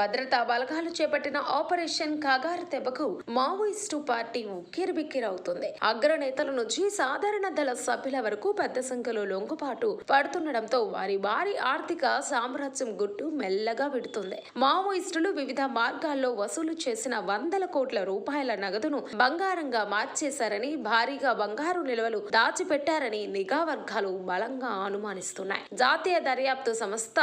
భద్రతా బలగాలు చేపట్టిన ఆపరేషన్ కగారు తెబకు మావోయిస్టు పార్టీ ఉక్కిరిబిక్కిరవుతుంది. అగ్రనేతల నుంచి సాధారణ దళ సభ్యుల వరకు పెద్ద సంఖ్యలో లొంగుపాటు పడుతుండటంతో వారి భారీ ఆర్థిక సామ్రాజ్యం గుట్టు మెల్లగా విడుతుంది. మావోయిస్టులు వివిధ మార్గాల్లో వసూలు చేసిన వందల కోట్ల రూపాయల నగదును బంగారంగా మార్చేశారని భారీగా బంగారు నిల్వలు దాచిపెట్టారని నిఘా వర్గాలు బలంగా అనుమానిస్తున్నాయి. జాతీయ దర్యాప్తు సంస్థ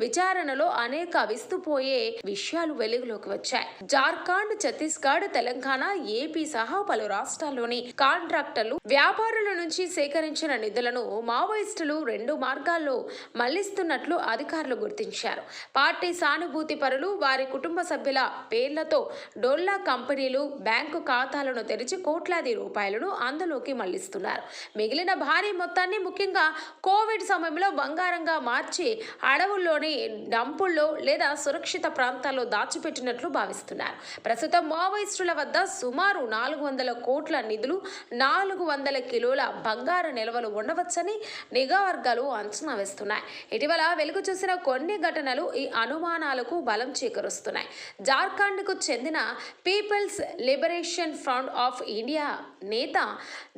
విచారణలో అనేక విస్తుపోయే విషయాలు వెలుగులోకి వచ్చాయి. జార్ఖండ్ ఛత్తీస్గఢ్ తెలంగాణ ఏపీ సహా పలు రాష్ట్రాల్లోని కాంట్రాక్టర్లు వ్యాపారుల నుంచి సేకరించిన నిధులను మావోయిస్టులు రెండు మార్గాల్లో మళ్ళిస్తున్నట్లు అధికారులు గుర్తించారు. పార్టీ సానుభూతి పరులు వారి కుటుంబ సభ్యుల పేర్లతో డోల్లా కంపెనీలు బ్యాంకు ఖాతాలను తెరిచి కోట్లాది రూపాయలను అందులోకి మళ్ళిస్తున్నారు. మిగిలిన భారీ మొత్తాన్ని ముఖ్యంగా కోవిడ్ సమయంలో బంగారంగా మార్చి అడవుల్లోని డంపుల్లో లేదా సురక్షిత ప్రాంతాల్లో దాచిపెట్టినట్లు భావిస్తున్నారు. ప్రస్తుతం మావోయిస్టుల వద్ద సుమారు నాలుగు వందల కోట్ల నిధులు నాలుగు వందల కిలోల బంగారు నిల్వలు ఉండవచ్చని నిఘా వర్గాలు అంచనా వేస్తున్నాయి. ఇటీవల వెలుగు చూసిన కొన్ని ఘటనలు ఈ అనుమానాలకు బలం చేకూరుస్తున్నాయి. జార్ఖండ్కు చెందిన people's liberation front of India నేత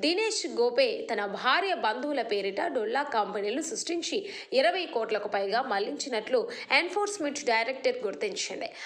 దినేష్ గోపే తన భార్య బంధువుల పేరిట డొల్లా కంపెనీలు సృష్టించి ఇరవై కోట్లకు పైగా మళ్ళించినట్లు ఎన్ఫోర్స్మెంట్ డైరెక్టర్ 趣味。